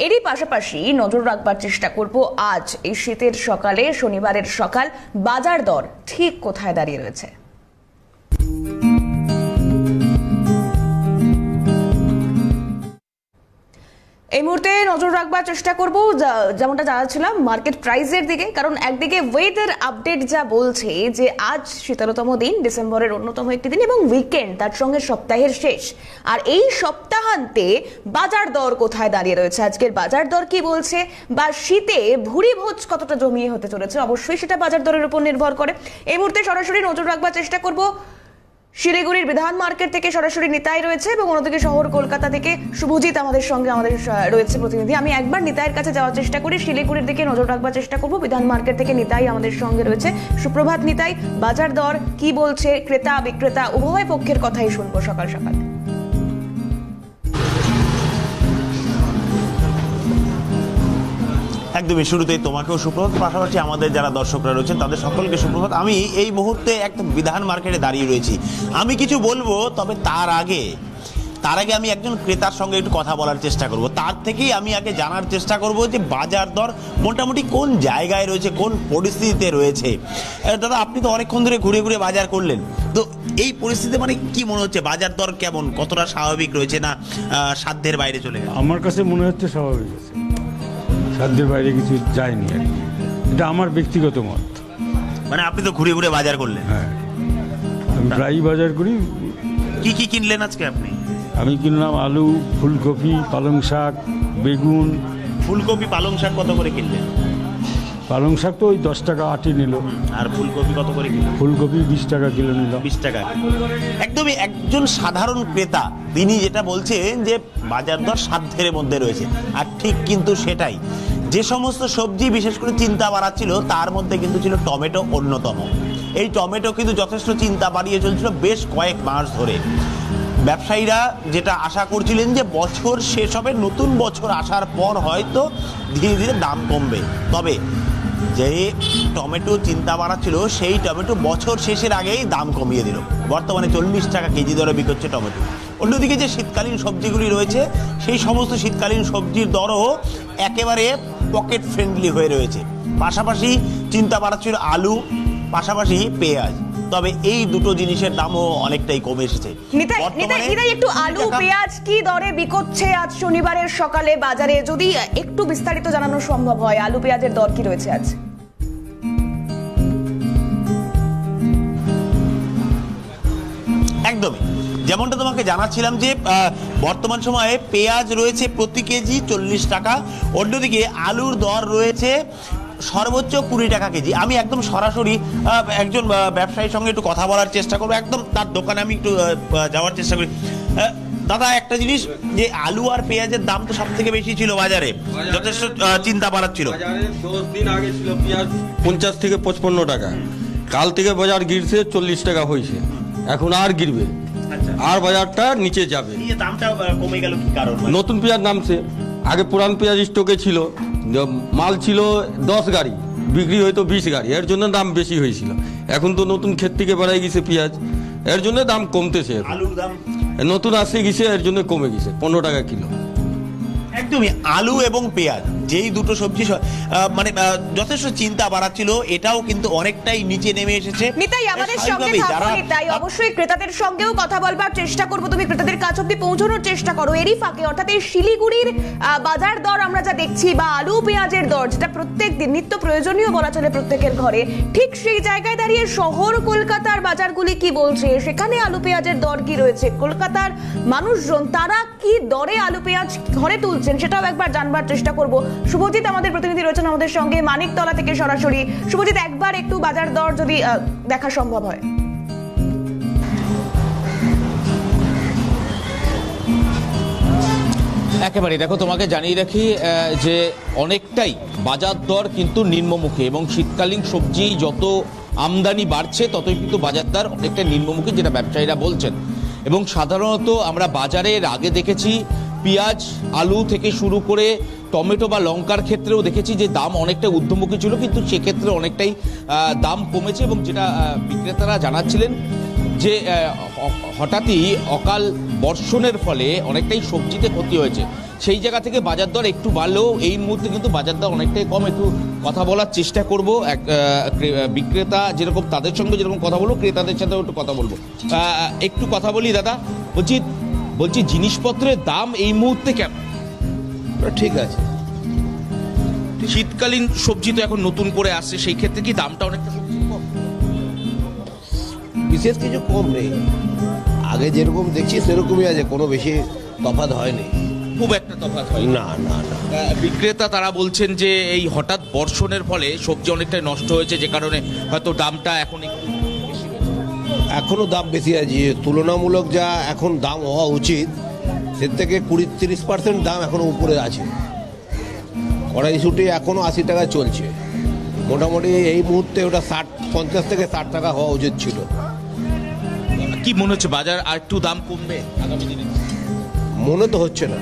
এরই পাশাপাশি নজর রাখবার চেষ্টা করব আজ এই শীতের সকালে, শনিবারের সকাল, বাজার দর ঠিক কোথায় দাঁড়িয়ে রয়েছে? এই মুহূর্তে নজর রাখবার চেষ্টা করব যেমনটা জানাচ্ছিলাম মার্কেট প্রাইসের দিকে। কারণ একদিকে ওয়েদার আপডেট যা বলছে যে আজ শীতলতম দিন, ডিসেম্বরের অন্যতম একটি দিন এবং উইকেন্ড তার সঙ্গে সপ্তাহের শেষ। আর এই সপ্তাহান্তে বাজার দর কোথায় দাঁড়িয়ে রয়েছে? আজকের বাজার দর কি বলছে? বা শীতে ভুরি ভোজ কতটা জমিয়ে হতে চলেছে? অবশ্যই সেটা বাজার দরের উপর নির্ভর করে। এই মুহূর্তে সরাসরি নজর রাখবার চেষ্টা করব শিলিগুড়ির বিধান মার্কেট থেকে সরাসরি নিতাই রয়েছে এবং অন্যদিকে শহর কলকাতা থেকে শুভজিৎ আমাদের সঙ্গে আমাদের রয়েছে প্রতিনিধি। আমি একবার নিতাইয়ের কাছে যাওয়ার চেষ্টা করি, শিলিগুড়ির দিকে নজর রাখবার চেষ্টা করব। বিধান মার্কেট থেকে নিতাই আমাদের সঙ্গে রয়েছে। সুপ্রভাত নিতাই, বাজার দর কি বলছে? ক্রেতা, বিক্রেতা, উভয় পক্ষের কথাই শুনব সকাল সকাল। একদমই শুরুতেই তোমাকেও সুপ্রভাত, পাশাপাশি আমাদের যারা দর্শকরা রয়েছেন, তাদের সকলকে সুপ্রভাত। আমি এই মুহূর্তে একদম বিধান মার্কেটে দাঁড়িয়ে রয়েছি। আমি কিছু বলব, তবে তার আগে তার আগে আমি একজন ক্রেতার সঙ্গে একটু কথা বলার চেষ্টা করব। তার থেকেই আমি আগে জানার চেষ্টা করব যে বাজার দর মোটামুটি কোন জায়গায় রয়েছে, কোন পরিস্থিতিতে রয়েছে। দাদা, আপনি তো অনেকক্ষণ ধরে ঘুরে ঘুরে বাজার করলেন। তো এই পরিস্থিতিতে মানে কি মনে হচ্ছে, বাজার দর কেমন? কতটা স্বাভাবিক রয়েছে না সাধ্যের বাইরে চলে গেছে? আমার কাছে মনে হচ্ছে স্বাভাবিক আছে সাধ্যের বাইরে কিছু যায়নি আর কি। এটা আমার ব্যক্তিগত মত। মানে আপনি তো ঘুরে ঘুরে বাজার করলেন। হ্যাঁ। আমি প্রায়ই বাজার করি। কি কি কিনলেন আজকে আপনি? আমি কিনলাম আলু ফুলকপি পালং শাক বেগুন। ফুলকপি পালং শাক কত করে কিনলেন? পালং শাক তো ওই দশ টাকা আটি নিল। আর ফুলকপি কত করে কিনলেন? ফুলকপি বিশ টাকা কিলো নিল। বিশ টাকা। একদমই একজন সাধারণ ক্রেতা তিনি যেটা বলছেন যে বাজার দর সাধ্যের মধ্যে রয়েছে। আর ঠিক কিন্তু সেটাই। যে সমস্ত সবজি, বিশেষ করে চিন্তা বাড়াচ্ছিল, তার মধ্যে কিন্তু ছিল টমেটো অন্যতম। এই টমেটো কিন্তু যথেষ্ট চিন্তা বাড়িয়ে চলছিল বেশ কয়েক মাস ধরে। ব্যবসায়ীরা যেটা আশা করছিলেন যে বছর শেষ হবে, নতুন বছর আসার পর হয়তো ধীরে ধীরে দাম কমবে। তবে যে টমেটো চিন্তা বাড়াচ্ছিল, সেই টমেটো বছর শেষের আগেই দাম কমিয়ে দিল। বর্তমানে চল্লিশ টাকা কেজি দরে বিক্রি হচ্ছে টমেটো। অন্যদিকে যে শীতকালীন সবজিগুলি রয়েছে, সেই সমস্ত শীতকালীন সবজির দরও একেবারে পকেট ফ্রেন্ডলি হয়ে রয়েছে। পাশাপাশি চিন্তা বাড়াচ্ছিল আলু পাশাপাশি পেঁয়াজ। তবে এই দুটো জিনিসের দামও অনেকটাই কমে এসেছে। একটু আলু পেঁয়াজ কি দরে বিকোচ্ছে আজ শনিবারের সকালে বাজারে? যদি একটু বিস্তারিত জানানো সম্ভব হয় আলু পেঁয়াজের দর কি রয়েছে আজ? একদমই। যেমনটা তোমাকে জানাচ্ছিলাম যে বর্তমান সময়ে পেঁয়াজ রয়েছে প্রতি কেজি চল্লিশ টাকা অন্যদিকে আলুর দর রয়েছে সর্বোচ্চ কুড়ি টাকা কেজি। আমি একদম সরাসরি একজন ব্যবসায়ীর সঙ্গে একটু কথা বলার চেষ্টা করব। একদম তার দোকানে আমি একটু যাওয়ার চেষ্টা করি। দাদা একটা জিনিস যে আলু আর পেঁয়াজের দাম তো সব থেকে বেশি ছিল বাজারে যথেষ্ট চিন্তা দশ দিন আগে ছিল পেঁয়াজ পঞ্চাশ থেকে পঁচপন্ন টাকা। কাল থেকে বাজার গিরছে চল্লিশ টাকা হয়েছে এখন আর গিরবে। আর বাজারটা নিচে যাবে। দামটা কমে গেল কি কারণ? নতুন পেঁয়াজ নামছে। আগে পুরান পেঁয়াজ স্টকে ছিল। মাল ছিল দশ গাড়ি বিক্রি হয়তো বিশ গাড়ি। এর জন্য দাম বেশি হয়েছিল। এখন তো নতুন ক্ষেত থেকে বেড়াই গেছে পেঁয়াজ। এর জন্য দাম কমতেছে আলুর দাম? নতুন আসে গেছে এর জন্য কমে গেছে পনেরো টাকা কিলো। একদমই আলু এবং পেঁয়াজ। যেই দুটো সবজি মানে যথেষ্ট চিন্তা বাড়াচ্ছিল এটাও কিন্তু অনেকটাই নিচে নেমে এসেছে। নিতাই আমাদের সঙ্গে থাকো নিতাই। অবশ্যই ক্রেতাদের সঙ্গেও কথা বলবার চেষ্টা করব। তুমি ক্রেতাদের কাছ অব্দি পৌঁছানোর চেষ্টা করো। এরই ফাঁকে অর্থাৎ এই শিলিগুড়ির বাজার দর আমরা যা দেখছি বা আলু পেঁয়াজের দর যেটা প্রত্যেক দিন নিত্য প্রয়োজনীয় বলা চলে প্রত্যেকের ঘরে ঠিক সেই জায়গায় দাঁড়িয়ে শহর কলকাতার বাজারগুলি কি বলছে? সেখানে আলু পেঁয়াজের দর কি রয়েছে? কলকাতার মানুষজন তারা কি দরে আলু পেঁয়াজ ঘরে তুলছেন? সেটাও একবার জানবার চেষ্টা করব। শুভজিৎ, আমাদের প্রতিনিধি রয়েছেন আমাদের সঙ্গে মানিকতলা থেকে সরাসরি। শুভজিৎ, একবার একটু বাজার দর যদি দেখা সম্ভব হয়। একেবারে, দেখো, তোমাকে জানিয়ে রাখি যে অনেকটাই বাজার দর কিন্তু নিম্নমুখী এবং শীতকালীন সবজি যত আমদানি বাড়ছে, ততই কিন্তু বাজার দর অনেকটা নিম্নমুখী, যেটা ব্যবসায়ীরা বলছেন। এবং সাধারণত আমরা বাজারের আগে দেখেছি পেঁয়াজ, আলু থেকে শুরু করে টমেটো বা লঙ্কার ক্ষেত্রেও দেখেছি যে দাম অনেকটা ঊর্ধ্বমুখী ছিল, কিন্তু সেক্ষেত্রে অনেকটাই দাম কমেছে এবং যেটা বিক্রেতারা জানাচ্ছিলেন যে হঠাৎই অকাল বর্ষণের ফলে অনেকটাই সবজিতে ক্ষতি হয়েছে। সেই জায়গা থেকে বাজার দর একটু বাড়লেও এই মুহূর্তে কিন্তু বাজার দর অনেকটাই কম। একটু কথা বলার চেষ্টা করব। এক বিক্রেতা যেরকম তাদের সঙ্গে যেরকম কথা বলব, ক্রেতাদের সাথেও একটু কথা বলব। একটু কথা বলি দাদা। বলছি বলছি জিনিসপত্রের দাম এই মুহূর্তে কেমন? ঠিক আছে। শীতকালীন সবজি তো এখন নতুন করে আসছে সেই ক্ষেত্রে কি দামটা অনেকটা কম? বিশেষ কিছু কম নেই। আগে যেরকম দেখছি সেরকমই আছে কোনো বেশি তফাৎ হয়নি। খুব একটা তফাৎ হয় না না না। বিক্রেতা তারা বলছেন যে এই হঠাৎ বর্ষণের ফলে সবজি অনেকটাই নষ্ট হয়েছে যে কারণে হয়তো দামটা এখন একটু। এখনও দাম বেশি আছে। তুলনামূলক যা এখন দাম হওয়া উচিত সে থেকে কুড়ি তিরিশ পার্সেন্ট দাম এখনও উপরে আছে। কড়াইশুটি এখনও আশি টাকা চলছে। মোটামুটি এই মুহূর্তে ওটা ষাট পঞ্চাশ থেকে ষাট টাকা হওয়া উচিত ছিল। কি মনে হচ্ছে বাজার আর একটু দাম কমবে আগামী দিনে? মনে তো হচ্ছে না।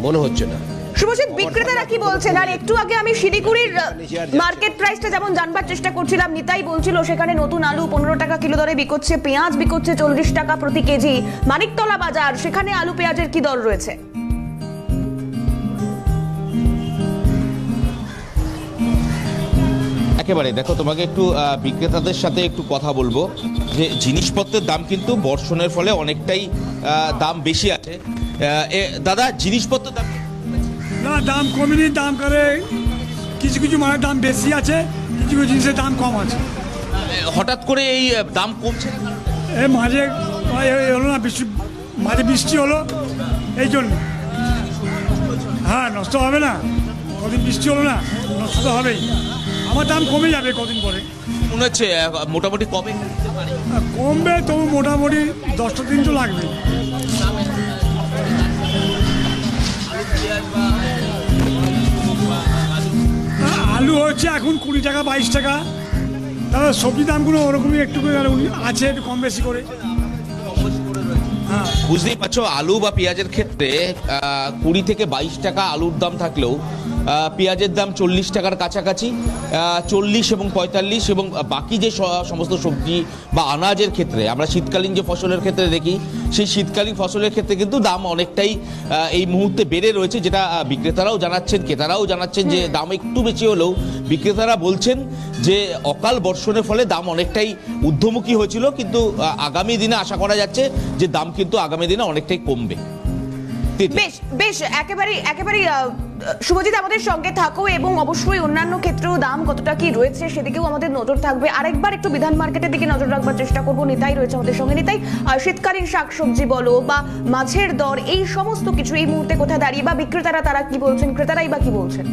মনে হচ্ছে না। শুভজিৎ বিক্রেতারা কি বলছেন? আর একটু আগে আমি শিলিগুড়ির। মার্কেট প্রাইসটা যেমন জানবার চেষ্টা করছিলাম, নিতাই বলছিল সেখানে নতুন আলু পনেরো টাকা কিলো দরে বিকোচ্ছে, পেঁয়াজ বিকোচ্ছে চল্লিশ টাকা প্রতি কেজি। মানিকতলা বাজার, সেখানে আলু পেঁয়াজের কি দর রয়েছে? একেবারে, দেখো তোমাকে একটু বিক্রেতাদের সাথে একটু কথা বলব। যে জিনিসপত্রের দাম কিন্তু বর্ষণের ফলে অনেকটাই দাম বেশি আছে। দাদা, জিনিসপত্রের দাম না দাম কমেনি দাম করে কিছু কিছু মালের দাম বেশি আছে কিছু কিছু জিনিসের দাম কম আছে। হঠাৎ করে এই দাম কমছে এ মাঝে হলো না বৃষ্টি মাঝে বৃষ্টি হলো এই জন্য। হ্যাঁ নষ্ট হবে না কদিন বৃষ্টি হলো না নষ্ট তো হবেই। আমার দাম কমে যাবে কদিন পরে। মনে হচ্ছে মোটামুটি কমে কমবে তবু মোটামুটি দশটা দিন তো লাগবে। আলু হচ্ছে এখন কুড়ি টাকা, বাইশ টাকা। তাহলে সবজি দামগুলো ওরকমই একটু আছে একটু কম বেশি করে। হ্যাঁ। বুঝতেই পারছ, আলু বা পেঁয়াজের ক্ষেত্রে কুড়ি থেকে বাইশ টাকা আলুর দাম থাকলেও পেঁয়াজের দাম চল্লিশ টাকার কাছাকাছি চল্লিশ এবং পঁয়তাল্লিশ এবং বাকি যে সমস্ত সবজি বা আনাজের ক্ষেত্রে আমরা শীতকালীন যে ফসলের ক্ষেত্রে দেখি সেই শীতকালীন ফসলের ক্ষেত্রে কিন্তু দাম অনেকটাই এই মুহূর্তে বেড়ে রয়েছে যেটা বিক্রেতারাও জানাচ্ছেন ক্রেতারাও জানাচ্ছেন যে দাম একটু বেশি হলেও বিক্রেতারা বলছেন যে অকাল বর্ষণের ফলে দাম অনেকটাই ঊর্ধ্বমুখী হয়েছিল কিন্তু আগামী দিনে আশা করা যাচ্ছে যে দাম কিন্তু আগামী দিনে অনেকটাই কমবে। বেশ বেশ একেবারে একেবারে শুভজিৎ, আমাদের সঙ্গে থাকো এবং অবশ্যই অন্যান্য ক্ষেত্রেও দাম কতটা কি রয়েছে সেদিকেও আমাদের নজর থাকবে। আরেকবার একটু বিধান মার্কেটের দিকে নজর রাখবার চেষ্টা করব। নিতাই রয়েছে আমাদের সঙ্গে। নিতাই শীতকালীন শাকসবজি বলো বা মাছের দর, এই সমস্ত কিছু এই মুহূর্তে কোথায় দাঁড়িয়ে বা বিক্রেতারা তারা কি বলছেন? ক্রেতারাই বা কি বলছেন?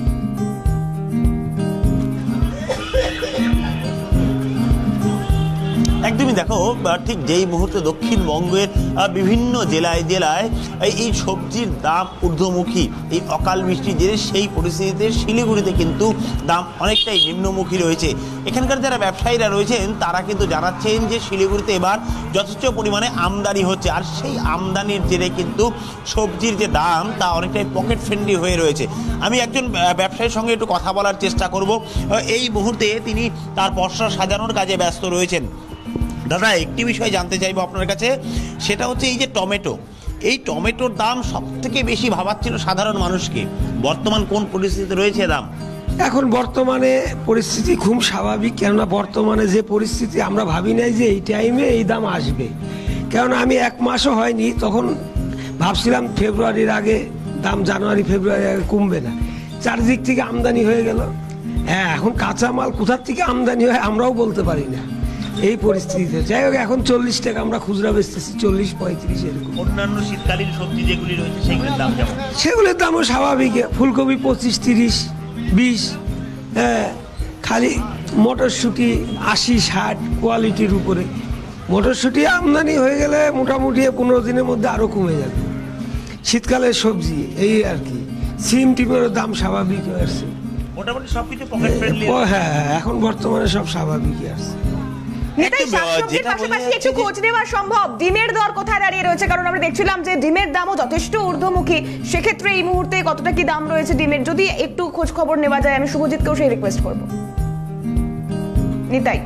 একদমই দেখো ঠিক যেই মুহূর্তে দক্ষিণবঙ্গের বিভিন্ন জেলায় জেলায়, এই- সবজির দাম ঊর্ধ্বমুখী, এই অকাল বৃষ্টির জেরে সেই পরিস্থিতিতে শিলিগুড়িতে কিন্তু দাম অনেকটাই নিম্নমুখী রয়েছে। এখানকার যারা ব্যবসায়ীরা রয়েছেন, তারা কিন্তু জানাচ্ছেন যে শিলিগুড়িতে এবার যথেষ্ট পরিমাণে আমদানি হচ্ছে। আর সেই আমদানির জেরে কিন্তু সবজির যে দাম, তা অনেকটাই পকেট ফ্রেন্ডলি হয়ে রয়েছে। আমি একজন ব্যবসায়ীর সঙ্গে একটু কথা বলার চেষ্টা করব। এই মুহূর্তে তিনি তার পসরা সাজানোর কাজে ব্যস্ত রয়েছেন। দাদা, একটি বিষয় জানতে চাইব আপনার কাছে। সেটা হচ্ছে এই যে টমেটো। এই টমেটোর দাম সব থেকে বেশি ভাবাচ্ছিল সাধারণ মানুষকে। বর্তমান কোন পরিস্থিতিতে রয়েছে দাম? এখন বর্তমানে পরিস্থিতি খুব স্বাভাবিক, কেননা বর্তমানে যে পরিস্থিতি আমরা ভাবি নাই যে এই টাইমে এই দাম আসবে। কেননা আমি এক মাসও হয়নি, তখন ভাবছিলাম ফেব্রুয়ারির আগে দাম জানুয়ারি ফেব্রুয়ারি আগে কমবে না। চারদিক থেকে আমদানি হয়ে গেল। হ্যাঁ এখন কাঁচামাল কোথার থেকে আমদানি হয় আমরাও বলতে পারি না। এই পরিস্থিতিতে। যাই হোক এখন চল্লিশ টাকা আমরা খুচরা বেচতেছি চল্লিশ পঁয়ত্রিশ এরকম। অন্যান্য শীতকালীন সবজি যেগুলি রয়েছে সেগুলির দাম কেমন? সেগুলোর দামও স্বাভাবিক। ফুলকপি পঁচিশ তিরিশ বিশ হ্যাঁ খালি মটরশুঁটি আশি ষাট কোয়ালিটির উপরে। মটরশুঁটি আমদানি হয়ে গেলে মোটামুটি পনেরো দিনের মধ্যে আরও কমে যাবে। শীতকালের সবজি এই আর কি। সিম টিমেরও দাম স্বাভাবিক হয়ে আসছে। মোটামুটি সবকিছু পকেট ফ্রেন্ডলি হ্যাঁ এখন বর্তমানে সব স্বাভাবিকই আসছে নিতাই শাকসবজির পাশাপাশি একটু খোঁজ নেওয়া সম্ভব। ডিমের দর কোথায় দাঁড়িয়ে রয়েছে? কারণ আমরা দেখছিলাম যে ডিমের দামও যথেষ্ট ঊর্ধ্বমুখী। সেক্ষেত্রে এই মুহূর্তে কতটা কি দাম রয়েছে ডিমের? যদি একটু খোঁজ খবর নেওয়া যায় আমি শুভজিৎকেও সেই রিকোয়েস্ট করব। নিতাই।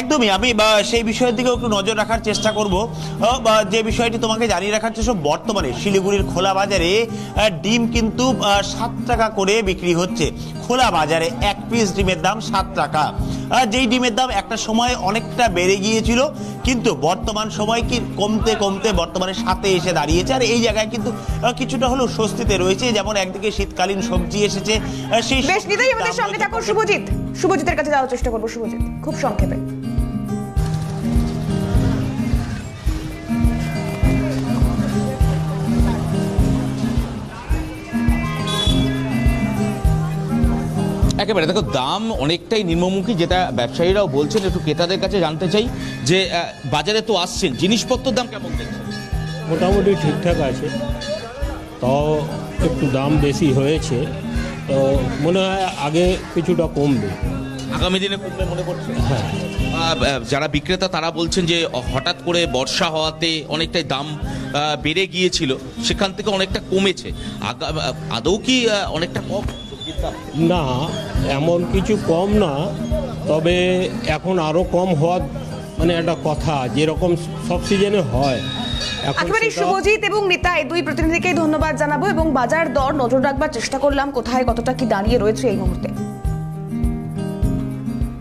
একদমই আমি সেই বিষয়ের দিকেও একটু নজর রাখার চেষ্টা করব। যে বিষয়টি তোমাকে জানিয়ে রাখার চেষ্টা বর্তমানে শিলিগুড়ির খোলা বাজারে ডিম কিন্তু সাত টাকা করে বিক্রি হচ্ছে। খোলা বাজারে এক পিস ডিমের দাম সাত টাকা। যেই ডিমের দাম একটা সময় অনেকটা বেড়ে গিয়েছিল কিন্তু বর্তমান সময় কি কমতে কমতে বর্তমানে সাথে এসে দাঁড়িয়েছে। আর এই জায়গায় কিন্তু কিছুটা হলেও স্বস্তিতে রয়েছে। যেমন একদিকে শীতকালীন সবজি এসেছে সেই বেশ সবজির আমাদের সঙ্গে রয়েছে থাকো শুভজিৎ। শুভজিতের কাছে যাওয়ার চেষ্টা করব শুভজিৎ। খুব সংক্ষেপে। একেবারে দেখো দাম অনেকটাই নিম্নমুখী যেটা ব্যবসায়ীরাও বলছেন একটু ক্রেতাদের কাছে জানতে চাই যে বাজারে তো আসছেন জিনিসপত্রের দাম কেমন দেখছেন? মোটামুটি ঠিকঠাক আছে তাও একটু দাম বেশি হয়েছে। তো মনে হয় আগে কিছুটা কমবে। আগামী দিনে কমবে মনে করছে হ্যাঁ। যারা বিক্রেতা তারা বলছেন যে হঠাৎ করে বর্ষা হওয়াতে অনেকটাই দাম বেড়ে গিয়েছিল সেখান থেকে অনেকটা কমেছে। আদৌ কি অনেকটা কম? না এমন কিছু কম না তবে এখন আরও কম হওয়ার মানে একটা কথা যেরকম সব সিজনে হয় একেবারে শুভজিৎ এবং নিতাই দুই প্রতিনিধিকেই ধন্যবাদ জানাব এবং বাজার দর নজর রাখবার চেষ্টা করলাম কোথায় কতটা কি দাঁড়িয়ে রয়েছে এই মুহূর্তে।